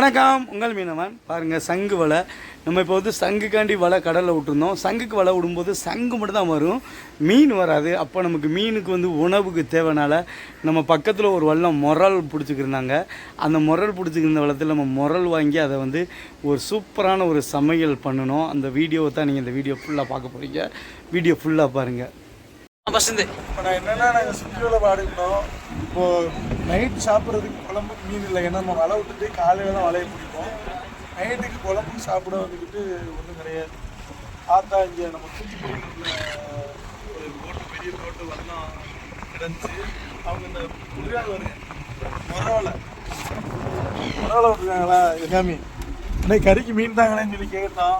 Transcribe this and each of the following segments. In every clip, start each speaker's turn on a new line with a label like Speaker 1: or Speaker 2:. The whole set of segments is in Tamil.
Speaker 1: வணக்கம். உங்கள் மீனவன். பாருங்கள் சங்கு வலை. நம்ம இப்போ வந்து சங்குக்காண்டி வலை கடலில் விட்டுருந்தோம். சங்குக்கு வலை விடும்போது சங்கு மட்டும் தான் வரும். மீன் வராது. அப்போ நமக்கு மீனுக்கு வந்து உணவுக்கு தேவைனால நம்ம பக்கத்தில் ஒரு வல்லம் முரல் பிடிச்சிக்கிருந்தாங்க. அந்த முரல் பிடிச்சிக்கிருந்த வளத்தில் நம்ம முரல் வாங்கி அதை வந்து ஒரு சூப்பரான ஒரு சமையல் பண்ணணும். அந்த வீடியோவை தான் நீங்கள் இந்த வீடியோ ஃபுல்லாக பார்க்க போகிறீங்க வீடியோ ஃபுல்லாக பாருங்கள்
Speaker 2: இப்போ நான் என்னன்னா நாங்கள் சுற்றுலா பாடுக்கணும் இப்போ நைட்டு சாப்பிட்றதுக்கு குழம்புக்கு மீன் இல்லை. ஏன்னா நம்ம வலை விட்டுட்டு காலையில் தான் வலையை பிடிப்போம். நைட்டுக்கு குழம்புக்கு சாப்பிட வந்துக்கிட்டு ஒன்றும் கிடையாது. பார்த்தா இங்கே நம்ம தூத்துக்குடியில் ஒரு போட்டு பெரிய போட்டு வரலாம் கிடந்துச்சு. அவங்க இந்த முருகால் வருங்க மொரவலை மொரவலை விட்டுருக்காங்களா எல்லாமே இன்னைக்கு கறிக்கு மீன் தாங்களேன்னு சொல்லி கேட்டான்.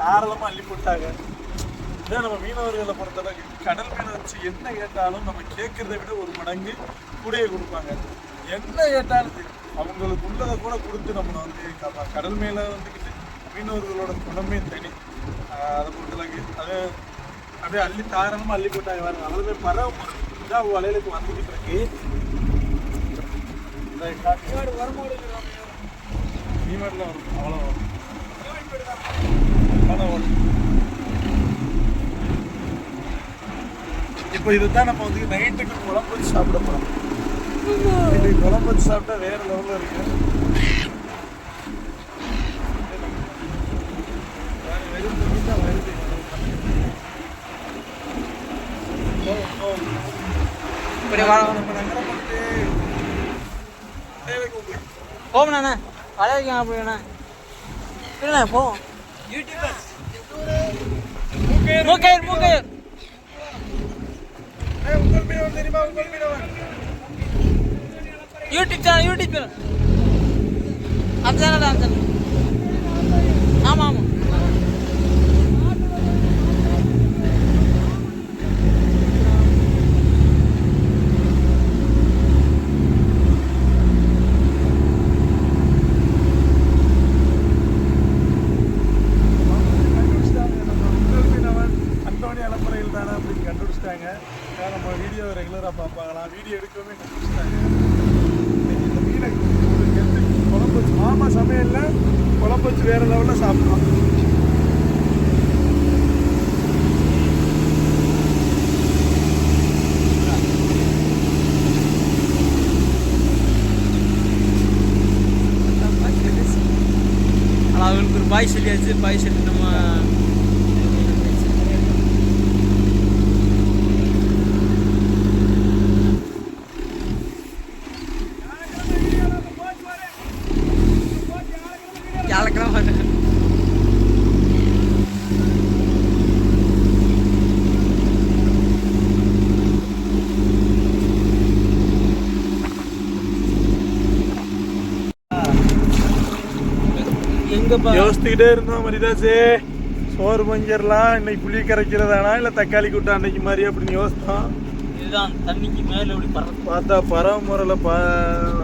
Speaker 2: தாராளமாக அள்ளி போட்டாங்க. இதான் நம்ம மீனவர்களை பொறுத்தளவுக்கு கடல் மீனை வச்சு என்ன கேட்டாலும் நம்ம கேட்கறத விட ஒரு மடங்கு கூடையை கொடுப்பாங்க. என்ன கேட்டாலும் சரி அவங்களுக்கு உள்ளதை கூட கொடுத்து நம்ம வந்து கடல் மேலே வந்துக்கிட்டு மீனவர்களோட குணமே தனி. அதை பொறுத்தளவுக்கு அது அப்படியே அள்ளி தாராளமாக அள்ளி போட்டாங்க பாருங்க அவ்வளோ பறவை தான் வலையிலுக்கு வந்துக்கிட்டு இருக்கு. மீன்மாட்டில் வரும். அவ்வளோ வரும். அவ்வளோ வரும். இப்போ இதுதான் நம்ம வந்து நைட்டுக்கு குழம்பு வச்சு சாப்பிட போறோம் இன்னைக்கு குழம்பு வச்சு சாப்பிட்டா வேற லெவலில் இருக்கு வேற வெறும் தண்ணி தான் வருது. போதும், போதும்.
Speaker 3: இப்படி வா
Speaker 2: நம்ம நகரம் பண்ணிட்டு தேவைக்கு உண்டு.
Speaker 3: போகணண்ணா வளைய வைக்க அப்படிண்ணா இல்லைண்ணா போ
Speaker 2: Mookaiyar Mookaiyar
Speaker 3: YouTube channel YouTube channel அந்த சேனல் அந்த சேனல்
Speaker 2: ஏன்னா நம்ம வீடியோ ரெகுலராக பார்ப்பாங்களாம் வீடியோ எடுக்கவே கண்டுபிடிச்சிட்டாங்க. இன்னைக்கு இந்த மீனை ஒரு கெத்து குழம்பு வச்சு மாமா சமையலில் குழம்பு வச்சு வேறு லெவலில் சாப்பிட்லாம்
Speaker 3: ஆனால் அவங்களுக்கு ஒரு பாய் சொல்லியாச்சு. பாய் சொல்லி நம்ம
Speaker 2: யோசித்துக்கிட்டே இருந்தோம் மரிதாசே. சோறு பஞ்சிடலாம் இன்னைக்கு புளி கரைக்கிறதானா இல்லை தக்காளி கூட்டம் அன்னைக்கு மாதிரி அப்படின்னு யோசித்தோம்.
Speaker 3: இதுதான் தண்ணிக்கு மேலே இப்படி பறந்து
Speaker 2: பார்த்தா பரவமுறையில் ப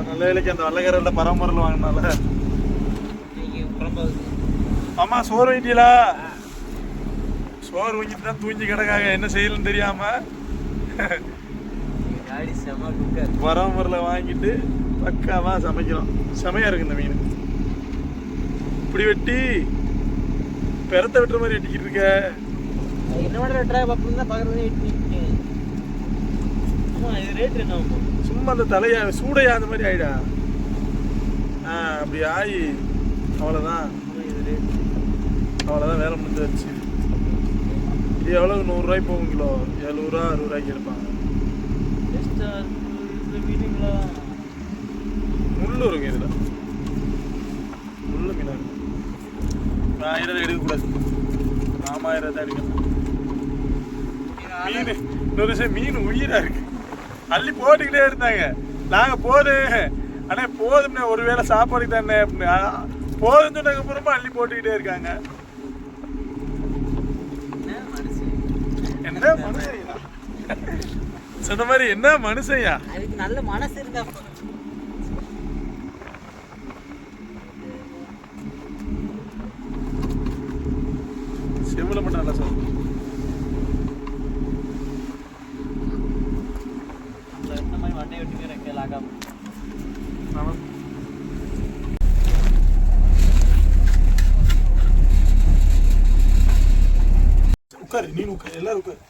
Speaker 2: நல்ல வேலைக்கு அந்த வெள்ளக்கரையில் பரவமுறையில் வாங்கினால. அம்மா சோறு வாங்கிட்டீங்களா? சோறு வாங்கிட்டு தான் தூங்கி கிடக்காங்க. என்ன செய்யலன்னு தெரியாம.
Speaker 3: காடி செம குக்கர்.
Speaker 2: பரவமுறையில் வாங்கிட்டு பக்காவா சமைக்கிறோம். செமையா இருக்கு இந்த மீன். இப்படி வெட்டி பெரத்தை வெட்டுற மாதிரி வெட்டிக்கிட்டு இருக்க.
Speaker 3: என்ன பண்ணுற ட்ரை பார்ப்போம் தான் பார்க்குறது ஆமாம் இது ரேட் என்ன
Speaker 2: சும்மா அந்த தலையா சூடையா அந்த மாதிரி ஆயிடா. ஆ அப்படி ஆயி அவ்வளோதான் அவ்வளோதான் வேலை முடிஞ்சிருச்சு இது எவ்வளோ நூறுரூவாய்க்கு போகும் கிலோ. எழுபதுரூவா அறுபது ரூபாய்க்கு எடுப்பாங்க
Speaker 3: பெஸ்ட்டாக இந்த மீனுங்களா?
Speaker 2: முள்ளு இருக்கு இதில். முள்ளு மீனாக ஆயிரம் எடுக்கக்கூடாது. நாம ஆயிரம் தான் எடுக்கணும் மீன் இன்னொரு விஷயம் மீன் உயிராக இருக்கு. அள்ளி போட்டுக்கிட்டே இருந்தாங்க. நாங்கள் போதும் அண்ணே போதும்ண்ணே ஒரு வேளை சாப்பாடுக்கு தானே அப்படின்னு சொன்னதுக்கு அப்புறமா அள்ளி போட்டுக்கிட்டே இருக்காங்க.
Speaker 3: என்ன மனுஷன்?
Speaker 2: என்ன மனுஷையா சொன்ன மாதிரி என்ன மனுஷையா
Speaker 3: அதுக்கு நல்ல மனசு இருந்தா
Speaker 2: இவ்வளோ பண்ணல சார். உட்காரு நீ உட்காரு எல்லாரும் உட்காரு.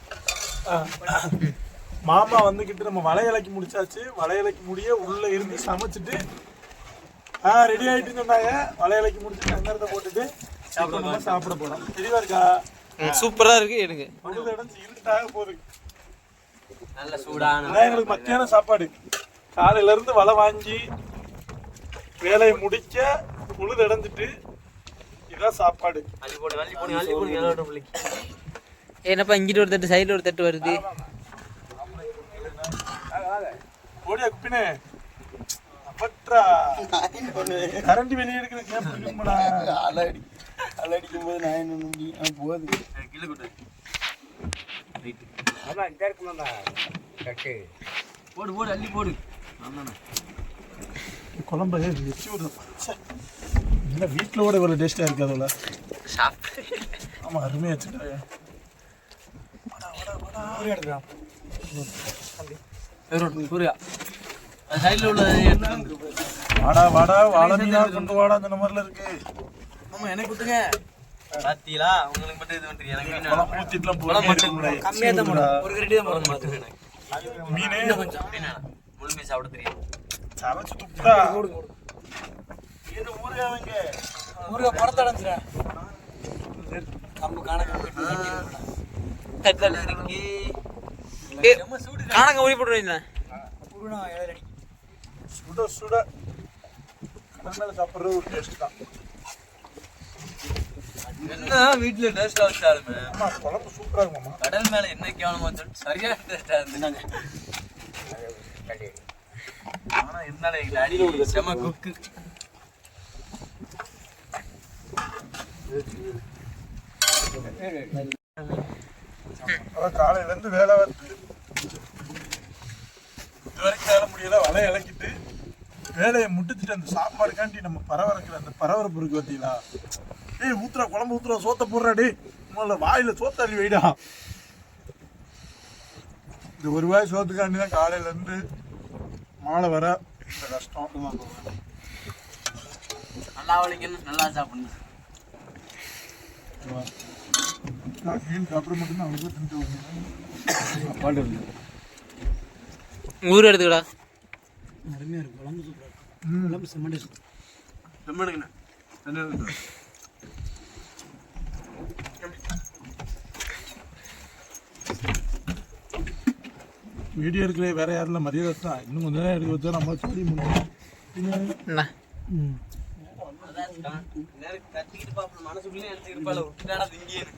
Speaker 2: மாமா வந்துக்கிட்டு நம்ம வலையிலைக்கு முடிச்சாச்சு. வலையிலைக்கு முடிய உள்ள இருந்து சமைச்சிட்டு ஆ ரெடி ஆயிட்டுன்னு சொன்னாங்க. வலையிலைக்கு முடிச்சுட்டு அங்கிருந்த போட்டுட்டு நம்ம சாப்பிட போறோம். தெளிவா இருக்கா?
Speaker 3: சூப்பரா இருக்கு
Speaker 2: அடைஞ்சு இருட்டாக போகுது.
Speaker 3: நல்ல சூடான
Speaker 2: எங்களுக்கு மத்தியான சாப்பாடு. காலையில இருந்து வலை வாங்கி வேலையை முடிக்க பொழுது அடைஞ்சிட்டு இதான் சாப்பாடு.
Speaker 3: அள்ளி போடு அள்ளி போடு அள்ளி போடு எல்லாரோட பிள்ளைக்கு. என்னப்பா இங்கிட்டு ஒரு தட்டு சைடுல ஒரு தட்டு வருது?
Speaker 2: ஓடியா குப்பினே? கரண்ட் வெளியே எடுக்கிற கேப் இருக்குமாடா.
Speaker 1: அலடி அலடிக்கும் போது நான் என்ன முடியும் போகுது.
Speaker 3: கீழே கொடு. போடு போடு அள்ளி போடு.
Speaker 2: குழம்பு வச்சு விடுறேன் ச்சே. இல்ல வீட்டில் கூட இவ்வளோ டேஸ்ட்டாக இருக்காதுல்ல
Speaker 3: சாப்பிட்டு
Speaker 2: ஆமாம் அருமையாக வச்சுட்டாங்க வாடா வாடா வாழை மீனா கொண்டு வாடா அந்த மாதிரில இருக்கு.
Speaker 3: ஆமா எனக்கு கொடுத்துங்க பாத்தீங்களா? உங்களுக்கு மட்டும் இது பண்றீங்க. எனக்கு
Speaker 2: குழம்பு
Speaker 3: மட்டும்
Speaker 2: போட்டு
Speaker 3: கம்மியா தான் ஒரு கரண்டி தான் போடுங்க மட்டும். எனக்கு
Speaker 2: மீனே?
Speaker 3: கொஞ்சம். அப்படின்னா முழு மீன் சாப்பிட தெரியும்
Speaker 2: சமைச்சு துப்புடா. இது ஊறுகாவங்க
Speaker 3: ஊருக படத்தை அடைஞ்சிடேன் கம்பு காணக்க காணக்க ஓடி போட்டுருவீங்க
Speaker 2: சுட சுட கடல் சாப்பிட்றது ஒரு டேஸ்ட் தான்.
Speaker 3: என்ன வீட்டுல டேஸ்டா வச்சாலுமே
Speaker 2: குழம்பு சூப்பராக இருக்குமாம்மா.
Speaker 3: கடல் மேல என்ன கேவலமா சொல்லிட்டு சரியான டேஸ்டா இருந்தாங்க ஆனா இருந்தாலும் எங்களை அடி செம குக்கு
Speaker 2: அதான் காலையிலேருந்து வேலை வந்து இது வரைக்கும் வேலை முடியல வலையை இலக்கிட்டு வேலையை முடிச்சுட்டு அந்த சாப்பாடுக்காண்டி நம்ம பரவரக்கிற அந்த பரபரப்பு இருக்கு பார்த்தீங்களா ஏய் ஊத்துறா குழம்பு ஊத்துறா சோத்த போடுறா டேய். முதல்ல வாயில சோத்த அள்ளி வைடா. இந்த ஒரு வாய் சோத்துக்காண்டி தான் காலையிலேருந்து மாலை வர இந்த கஷ்டம்.
Speaker 3: நல்லா வலிக்கணும் நல்லா சாப்பிடணும்
Speaker 2: சாப்பிட மட்டும்தான் அவங்க தின்ட்டு
Speaker 3: ஊர் எடுத்துக்கடா.
Speaker 1: அருமையாக இருக்கும் குழம்பு சூப்பராக இருக்கும் குழம்பு செம்ம டேஸ்ட்.
Speaker 2: வீடியோ எடுக்கல வேற யாரும் இல்லை மரியாதை தான். இன்னும் கொஞ்ச நேரம் எடுக்க வச்சா நம்ம சொல்லி முடியும்
Speaker 3: மனசுக்குள்ளே நினைச்சு இருப்பாள் விட்டுட்டாடா திங்கியன்னு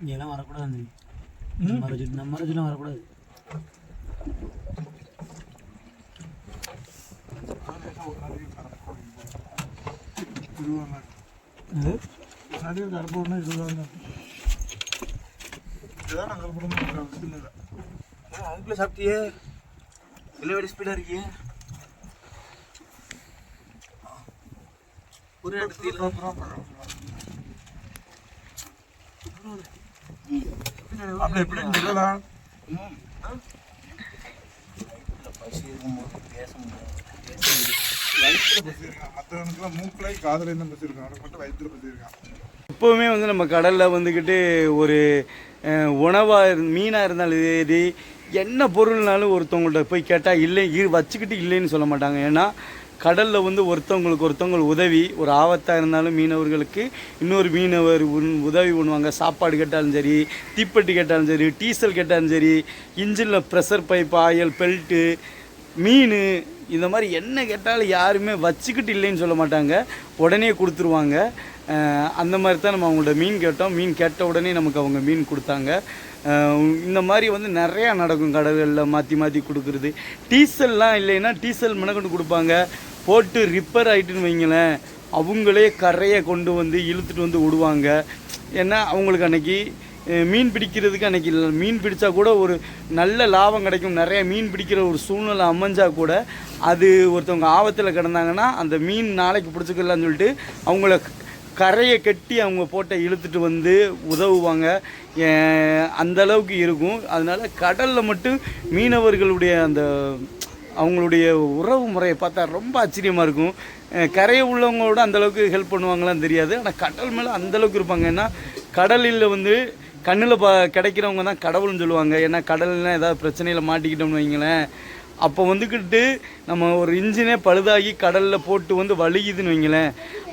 Speaker 1: இங்கெல்லாம் வரக்கூடாது. நம்ம ரஜி நம்ம ரஜிலாம் வரக்கூடாது.
Speaker 2: கருப்பூர்னா இதுதான் இதுதான் நான் கருப்பூர்னு இல்லை.
Speaker 3: அதுக்குள்ள சாப்பிட்டியே? இல்லை வெடி ஸ்பீடாக இருக்கியே? ஒரு இடத்துல
Speaker 2: அப்படி எப்படி மட்டும் வயிற்றுல பற்றிருக்கான்
Speaker 1: எப்போவுமே வந்து நம்ம கடலில் வந்துக்கிட்டு ஒரு உணவாக இரு மீனாக இருந்தாலும் சரி என்ன பொருள்னாலும் ஒருத்தவங்கள்ட்ட போய் கேட்டால் இல்லை இரு வச்சுக்கிட்டு இல்லைன்னு சொல்ல மாட்டாங்க. ஏன்னா கடலில் வந்து ஒருத்தவங்களுக்கு ஒருத்தவங்க உதவி ஒரு ஆபத்தாக இருந்தாலும் மீனவர்களுக்கு இன்னொரு மீனவர் உன்- உதவி பண்ணுவாங்க. சாப்பாடு கேட்டாலும் சரி தீப்பெட்டி கேட்டாலும் சரி டீசல் கேட்டாலும் சரி இன்ஜினில் ப்ரெஷர் பைப் ஆயில் பெல்ட்டு மீன் இந்த மாதிரி என்ன கேட்டாலும் யாருமே வச்சுக்கிட்டு இல்லைன்னு சொல்ல மாட்டாங்க. உடனே கொடுத்துருவாங்க. அந்த மாதிரி தான் நம்ம அவங்கள்ட்ட மீன் கேட்டோம். மீன் கேட்ட உடனே நமக்கு அவங்க மீன் கொடுத்தாங்க. இந்த மாதிரி வந்து நிறையா நடக்கும். கடவுளில் மாற்றி மாற்றி கொடுக்குறது. டீசல்லாம் இல்லைன்னா டீசல் மெனக்கொண்டு கொடுப்பாங்க. போட்டு ரிப்பேர் ஆகிட்டுன்னு வைங்களேன். அவங்களே கரையை கொண்டு வந்து இழுத்துட்டு வந்து விடுவாங்க. ஏன்னா அவங்களுக்கு அன்னைக்கு மீன் பிடிக்கிறதுக்கு அன்றைக்கி மீன் பிடிச்சா கூட ஒரு நல்ல லாபம் கிடைக்கும். நிறைய மீன் பிடிக்கிற ஒரு சூழ்நிலை அமைஞ்சா கூட அது ஒருத்தவங்க ஆபத்தில் கிடந்தாங்கன்னா அந்த மீன் நாளைக்கு பிடிச்சிக்கலாம்னு சொல்லிட்டு அவங்கள கரையை கட்டி அவங்க போட்டை இழுத்துட்டு வந்து உதவுவாங்க. அந்தளவுக்கு அந்த அளவுக்கு இருக்கும். அதனால கடலில் மட்டும் மீனவர்களுடைய அந்த அவங்களுடைய உறவு முறையை பார்த்தா ரொம்ப ஆச்சரியமாக இருக்கும். கரையை உள்ளவங்களோட அந்தளவுக்கு ஹெல்ப் பண்ணுவாங்களான்னு தெரியாது. ஆனால் கடல் மேலே அந்தளவுக்கு இருப்பாங்க. ஏன்னா கடலில் வந்து கண்ணில் ப கிடைக்கிறவங்க தான் கடவுள்னு சொல்லுவாங்க. ஏன்னா கடல்னால் ஏதாவது பிரச்சனையில் மாட்டிக்கிட்டோம்னு வைங்களேன். அப்போ வந்துக்கிட்டு நம்ம ஒரு இன்ஜினே பழுதாகி கடலில் போட்டு வந்து வலிக்குதுன்னு வைங்களேன்.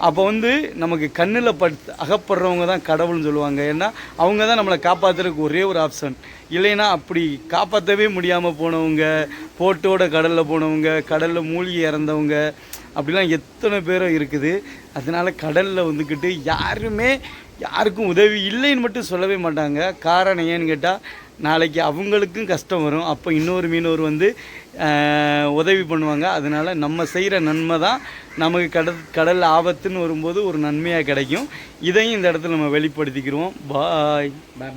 Speaker 1: அப்போ வந்து நமக்கு கண்ணில் பட் அகப்படுறவங்க தான் கடவுள்னு சொல்லுவாங்க. ஏன்னா அவங்க தான் நம்மளை காப்பாற்றுறதுக்கு ஒரே ஒரு ஆப்ஷன். இல்லைன்னா அப்படி காப்பாற்றவே முடியாமல் போனவங்க போட்டோட கடலில் போனவங்க கடலில் மூழ்கி இறந்தவங்க அப்படிலாம் எத்தனை பேரும் இருக்குது. அதனால் கடலில் வந்துக்கிட்டு யாருமே யாருக்கும் உதவி இல்லைன்னு மட்டும் சொல்லவே மாட்டாங்க. காரணம் ஏன்னு கேட்டால் நாளைக்கு அவங்களுக்கும் கஷ்டம் வரும். அப்போ இன்னொரு மீனவர் வந்து உதவி பண்ணுவாங்க. அதனால நம்ம செய்கிற நன்மை தான் நமக்கு கட கடல் ஆபத்துன்னு வரும்போது ஒரு நன்மையாக கிடைக்கும். இதையும் இந்த இடத்துல நம்ம வெளிப்படுத்திக்கிறோம் பாய்.
Speaker 3: பாய்